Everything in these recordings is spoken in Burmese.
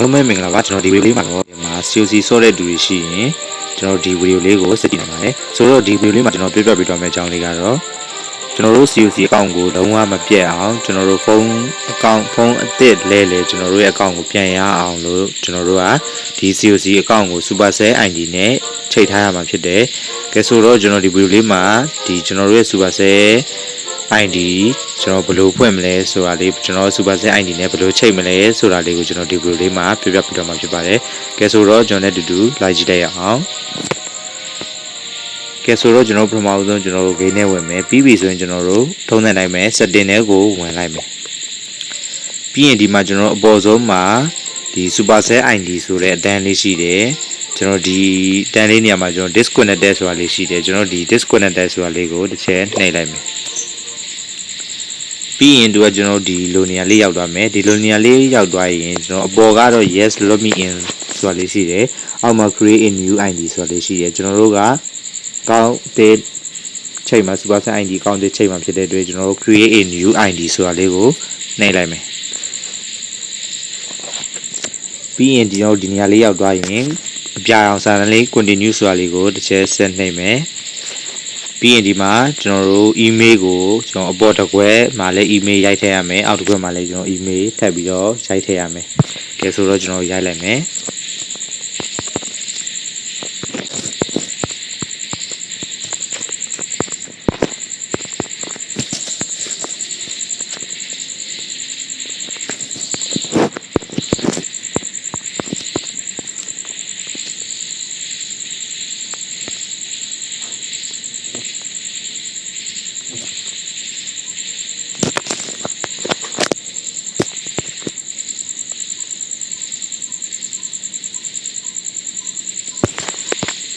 အားလုံးပဲမင်္ဂလာပါကျွန်တော်ဒီဗီဒီယိုလေးမှာတော့ဒီမှာ COC ဆော့တဲ့သူတွေရှိရင်ကျွန်တော်ဒီဗီဒီယိုလေးကိုစတင်နိုင်ပါတယ်ဆိုတော့ဒီဗီဒီယိုလေးမှာကျွန်တော်ပြပြပေးသွားမယ့်အကြောင်းလေးကတော့ကျွန်တော်တို့ COC အကောင့်ကိုလုံးဝမပြတ်အောင်ကျွန်တော်တို့ဖုန်းအကောင့်ဖုန်းအသစ်လဲလဲကျွန်တော်တို့ရဲ့အကောင့်ကိုပြန်ရအောင်လို့ကျွန်တော်တို့ကဒီ COC အကောင့်ကို Supercell ID နဲ့ချိန်ထားရမှာဖြစ်တယ်ကဲဆိုတော့ကျွန်တော်ဒီဗီဒီယိုလေးမှာဒီကျွန်တော်တို့ရဲ့ Supercell ID ကျွန်တော်ဘယ်လိုဖွင့်မလဲဆိုတာလေးကျွန်တော် Supercell ID နဲ့ဘယ်လိုချိန်မလဲဆိုတာလေးကိုကျွန်တော်ဒီဗီဒီယိုလေးမှာပြပြပြတော့မှာဖြစ်ပါတယ်။ကဲဆိုတော့ကျွန်တော်နဲ့အတူတူလိုက်ကြည့်လိုက်ရအောင်။ကဲဆိုတော့ကျွန်တော်ပထမဆုံးကျွန်တော်တို့ game နဲ့ဝင်မယ်ပြီးပြီဆိုရင်ကျွန်တော်တို့ထုံးတဲ့တိုင်းပဲ setting တွေကိုဝင်လိုက်မယ်။ပြီးရင်ဒီမှာကျွန်တော်အပေါ်ဆုံးမှာဒီ Supercell ID ဆိုတဲ့အတန်းလေးရှိတယ်။ကျွန်တော်ဒီတန်းလေးနေရာမှာကျွန်တော် disconnected ဆိုတာလေးရှိတယ်ကျွန်တော်ဒီ disconnected ဆိုတာလေးကိုတစ်ချက်နှိပ်လိုက်မယ် ပြီးရင်သူကကျွန်တော်ဒီလိုနေရာလေးရောက်သွားမယ်ဒီလိုနေရာလေးရောက်သွားရင်ကျွန်တော်အပေါ်ကတော့ yes log me in ဆိုတာလေးရှိတယ်အောက်မှာ create a new id ဆိုတာလေးရှိတယ်ကျွန်တော်တို့ကကောင်းတဲ့ချိန်မှာ superset id ကောင်းတဲ့ချိန်မှာဖြစ်တဲ့အတွက်ကျွန်တော်တို့ create a new id ဆိုတာလေးကိုနှိပ်လိုက်မယ်ပြီးရင်ဒီတော့ဒီနေရာလေးရောက်သွားရင်အပြာရောင်စာတန်းလေး continue ဆိုတာလေးကိုတစ်ချက်ဆက်နှိပ်မယ် ပြီးရင်ဒီမှာကျွန်တော်တို့ email ကိုကျွန်တော်အပေါ်တစ်ခွဲမှာလည်း email ရိုက်ထည့်ရမယ်အောက်တစ်ခွဲမှာလည်းကျွန်တော် email ထပ်ပြီးတော့ရိုက်ထည့်ရမယ်ကဲဆိုတော့ကျွန်တော်ရိုက်လိုက်မယ်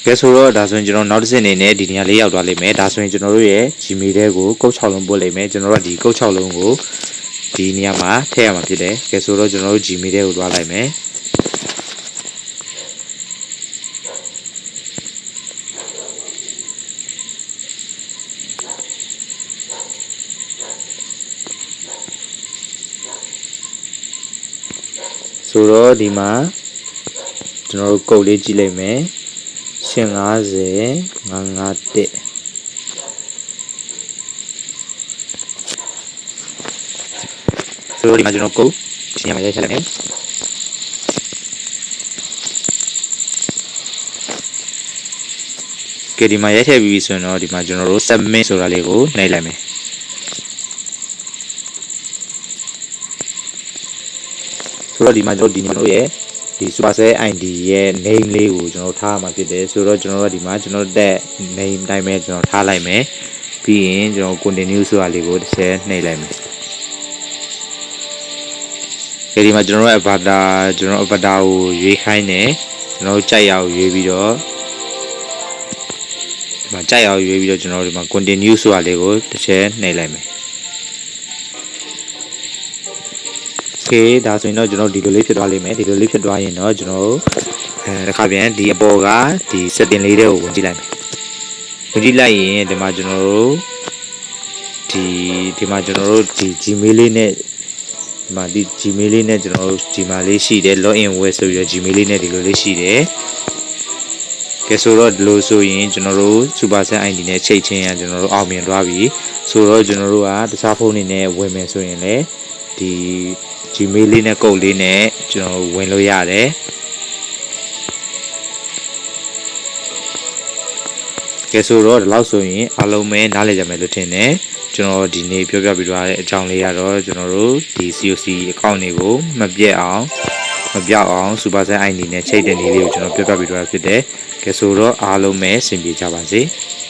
ကဲဆိုတော့ဒါဆိုရင်ကျွန်တော်နောက်တစ်ဆင့်အနေနဲ့ဒီနေရာလေးရောက်သွားလိမ့်မယ်ဒါဆိုရင်ကျွန်တော်တို့ရဲ့ Gmail ထဲကိုကုတ်6လုံးပို့လိမ့်မယ်ကျွန်တော်တို့ကဒီကုတ်6လုံးကိုဒီနေရာမှာထည့်ရမှာဖြစ်တယ်ကဲဆိုတော့ကျွန်တော်တို့ Gmail ထဲကိုသွားလိုက်မယ်ဆိုတော့ဒီမှာကျွန်တော်တို့ကုတ်လေးကြည့်လိုက်မယ် ရှင်50 951ဆိုတော့ဒီမှာကျွန်တော်ကုတ်ရှင်ရမှာရိုက်ချက်လိုက်မယ်ကဲဒီမှာရိုက်ထည့်ပြီးပြီဆိုရင်တော့ဒီမှာကျွန်တော်တို့ submit ဆိုတာလေးကိုနှိပ်လိုက်မယ်ဆိုတော့ဒီမှာကျွန်တော်ဒီမှာတို့ရဲ့ ဒီ Supercell ID ရဲ့ name လေးကိုကျွန်တော်ထားမှာဖြစ်တယ်ဆိုတော့ကျွန်တော်တို့ဒီမှာကျွန်တော်တက် name တိုင်းပဲကျွန်တော်ထားလိုက်မယ်ပြီးရင်ကျွန်တော် continue ဆိုတာလေးကိုတစ်ချက်နှိပ်လိုက်မယ်ဒီဒီမှာကျွန်တော်တို့ avatar ကျွန်တော် avatar ကိုရွေးခိုင်းတယ်ကျွန်တော်တို့ကြိုက်ရအောင်ရွေးပြီးတော့ဒီမှာကြိုက်ရအောင်ရွေးပြီးတော့ကျွန်တော်တို့ဒီမှာ continue ဆိုတာလေးကိုတစ်ချက်နှိပ်လိုက်မယ် okay ဒါဆိုရင်တော့ကျွန်တော်ဒီလိုလေးဖြစ်သွားလိမ့်မယ်ဒီလိုလေးဖြစ်သွားရင်တော့ကျွန်တော်အဲတစ်ခါပြန်ဒီအပေါ်ကဒီ setting လေးတွေကိုဝင်ကြည့်လိုက်မယ်ဝင်ကြည့်လိုက်ရင်ဒီမှာကျွန်တော်တို့ဒီဒီမှာကျွန်တော်တို့ဒီ Gmail လေးနဲ့ဒီမှာဒီ Gmail လေးနဲ့ကျွန်တော်တို့ဒီမှာလေးရှိတယ် login ဝယ်ဆိုပြီးတော့ Gmail လေးနဲ့ဒီလိုလေးရှိတယ်ကဲဆိုတော့ဒီလိုဆိုရင်ကျွန်တော်တို့ Supercell ID နဲ့ချိန်ချင်းရကျွန်တော်တို့အောင်မြင်သွားပြီဆိုတော့ကျွန်တော်တို့ကတခြားဖုန်းတွေနဲ့ဝင်မယ်ဆိုရင်လည်းဒီ Gmail လေးနဲ့ကုတ်လေးနဲ့ကျွန်တော်ဝင်လို့ရတယ်ကဲဆိုတော့ဒီလောက်ဆိုရင်အားလုံးပဲနားလည်ကြမယ်လို့ထင်တယ်ကျွန်တော်ဒီနေ့ပြောပြပြသွားတဲ့အကြောင်းလေးကတော့ကျွန်တော်တို့ဒီ COC account တွေကိုမပြတ်အောင်မပြောက်အောင် Supercell ID နဲ့ချိတ်တဲ့နည်းလေးကိုကျွန်တော်ပြောပြပြသွားတာဖြစ်တယ်ကဲဆိုတော့အားလုံးပဲအဆင်ပြေကြပါစေ။